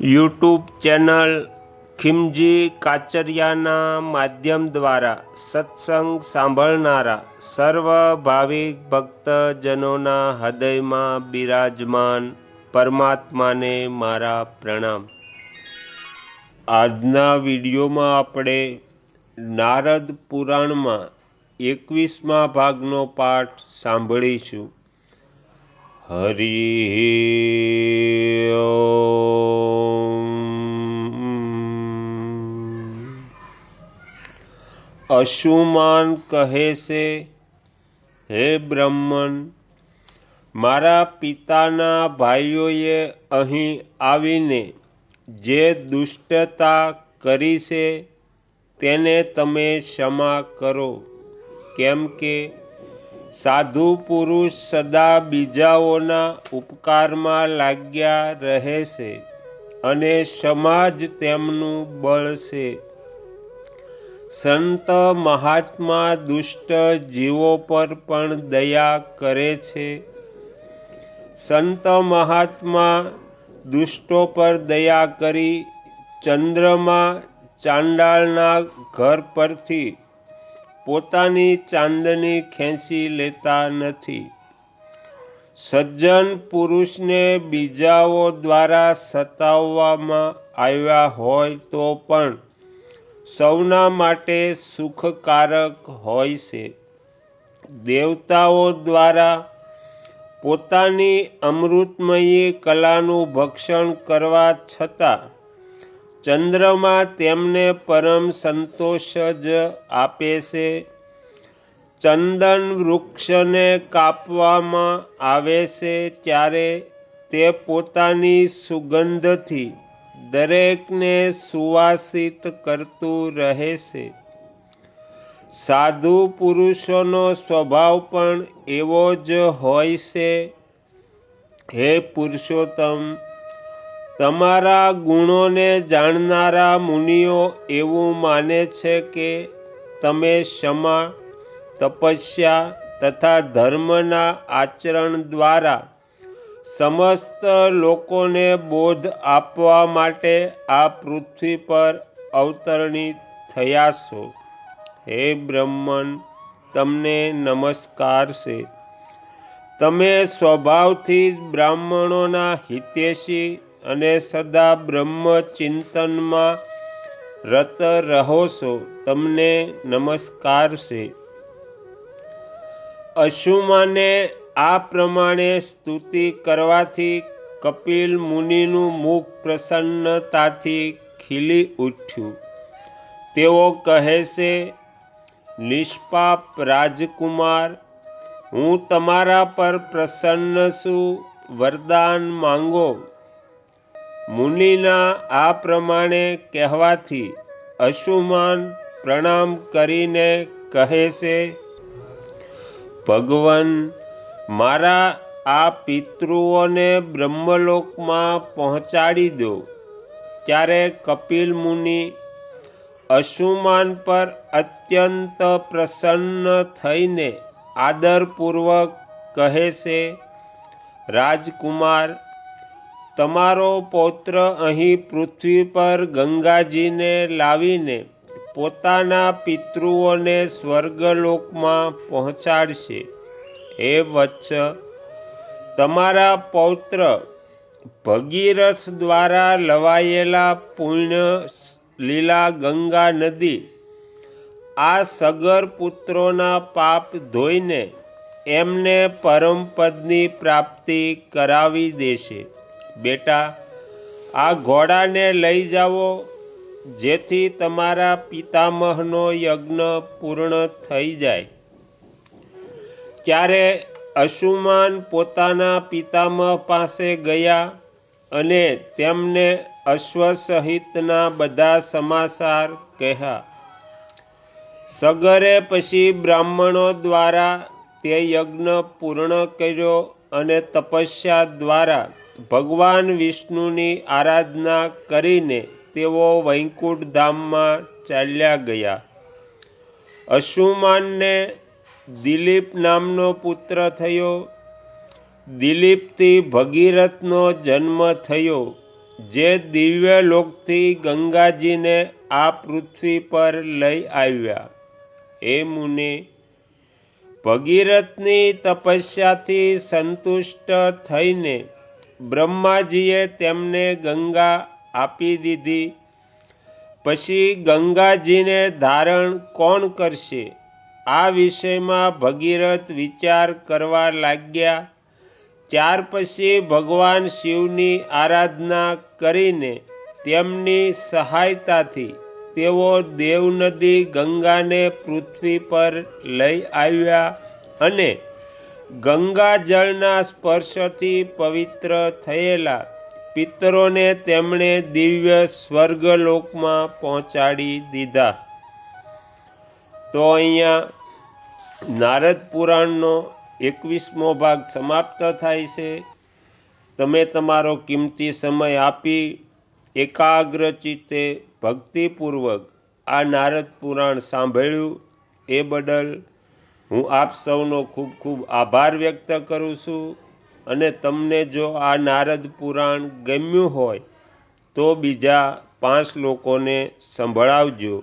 YouTube channel ખિમજી કાચરિયાના માધ્યમ દ્વારા સત્સંગ સાંભળનારા સર્વ ભાવિક ભક્તજનોના હૃદયમાં બિરાજમાન પરમાત્માને મારા પ્રણામ. આજના વિડીયોમાં આપણે નારદ પુરાણમાં એકવીસમા ભાગનો પાઠ સાંભળીશું. હરિ અશુમાન કહે છે, હે બ્રહ્મન, મારા પિતાના ભાઈઓએ અહીં આવીને જે દુષ્ટતા કરી છે તેને તમે ક્ષમા કરો. કેમ કે સાધુ પુરુષ સદા બીજાઓના ઉપકારમાં લાગ્યા રહે છે અને સમાજ તેમનું બળ છે. સંત મહાત્મા દુષ્ટ જીવો પર પણ દયા કરે છે. સંત મહાત્મા દુષ્ટો પર દયા કરી ચંદ્રમાં ચાંડાળના ઘર પરથી પોતાની ચાંદની ખેંચી લેતા નથી. સજ્જન પુરુષને બીજાઓ દ્વારા સતાવવામાં આવ્યા હોય તો પણ સૌના માટે સુખકારક હોય છે. દેવતાઓ દ્વારા પોતાની અમૃતમયી કલાનું ભક્ષણ કરવા છતાં ચંદ્રમાં તેમને પરમ સંતોષ જ આપે છે. ચંદન વૃક્ષને કાપવામાં આવે છે ત્યારે તે પોતાની સુગંધથી દરેકને સુવાસિત કરતું રહે છે. સાધુ પુરુષોનો સ્વભાવ પણ એવો જ હોય છે. હે પુરુષોત્તમ, તમારા ગુણોને જાણનારા મુનિઓ એવું માને છે કે તમે ક્ષમા, તપસ્યા તથા ધર્મના આચરણ દ્વારા સમસ્ત લોકોને બોધ આપવા માટે આ પૃથ્વી પર અવતરણી થયા છો. હે બ્રહ્મન, તમને નમસ્કાર છે. તમે સ્વભાવથી જ બ્રાહ્મણોના હિતેશી અને સદા બ્રહ્મ ચિંતનમાં રત રહો છો, તમને નમસ્કાર છે. અશુમાને આ પ્રમાણે સ્તુતિ કરવાથી કપિલ મુનિનું મુખ પ્રસન્નતાથી ખીલી ઉઠ્યું. તેઓ કહે છે, નિષ્પાપ રાજકુમાર, હું તમારા પર પ્રસન્ન છું, વરદાન માંગો. મુનિના આ પ્રમાણે કહેવાથી અશુમાન પ્રણામ કરીને કહે છે, ભગવાન મારા આ પિતૃઓને બ્રહ્મલોકમાં પહોંચાડી દો. ત્યારે કપિલ મુનિ અશુમાન પર અત્યંત પ્રસન્ન થઈને આદરપૂર્વક કહે છે, રાજકુમાર, તમારો પૌત્ર અહીં પૃથ્વી પર ગંગાજીને લાવીને પોતાના પિતૃઓને સ્વર્ગલોકમાં પહોંચાડશે. હે વત્સ. તમારા પૌત્ર ભગીરથ દ્વારા લવાયેલા પૂર્ણ લીલા ગંગા નદી આ સગર પુત્રોના પાપ ધોઈને એમને પરમપદની પ્રાપ્તિ કરાવી દેશે. બેટા, આ ઘોડાને લઈ જાઓ, જેથી તમારા પિતામહનો યજ્ઞ પૂર્ણ થઈ જાય. ત્યારે અશુમાન પોતાના પિતામહ પાસે ગયા અને તેમને અશ્વ સહિતના બધા સમાચાર કહ્યા. સગરે પછી બ્રાહ્મણો દ્વારા તે યજ્ઞ પૂર્ણ કર્યો અને તપસ્યા દ્વારા ભગવાન વિષ્ણુની આરાધના કરીને તેઓ વૈકુંઠ ધામમાં ચાલ્યા ગયા. અશુમાનને દિલીપ નામનો પુત્ર થયો. દિલીપથી ભગીરથનો જન્મ થયો, જે દિવ્ય લોકથી ગંગાજીને આ પૃથ્વી પર લઈ આવ્યા. હે મુનિ, ભગીરથની તપસ્યાથી સંતુષ્ટ થઈને બ્રહ્માજીએ તેમને ગંગા આપી દીધી. પછી ગંગાજીને ધારણ કોણ કરશે? આ વિષયમાં ભગીરથ વિચાર કરવા લાગ્યા. ત્યાર પછી ભગવાન શિવની આરાધના કરીને તેમની સહાયતાથી તેઓ દેવનદી ગંગાને પૃથ્વી પર લઈ આવ્યા અને ગંગાજળના સ્પર્શથી પવિત્ર થયેલા પિતરોને તેમણે દિવ્ય સ્વર્ગલોકમાં પહોંચાડી દીધા. તો અહીંયા નારદ પુરાણનો એકવીસમો ભાગ સમાપ્ત થાય છે. તમે તમારો કિંમતી સમય આપી એકાગ્ર ચિત્તે ભક્તિપૂર્વક આ નારદ પુરાણ સાંભળ્યું એ બદલ હું આપ સૌનો ખૂબ ખૂબ આભાર વ્યક્ત કરું છું અને તમને જો આ નારદ પુરાણ ગમ્યું હોય તો બીજા પાંચ લોકોને સંભળાવજો.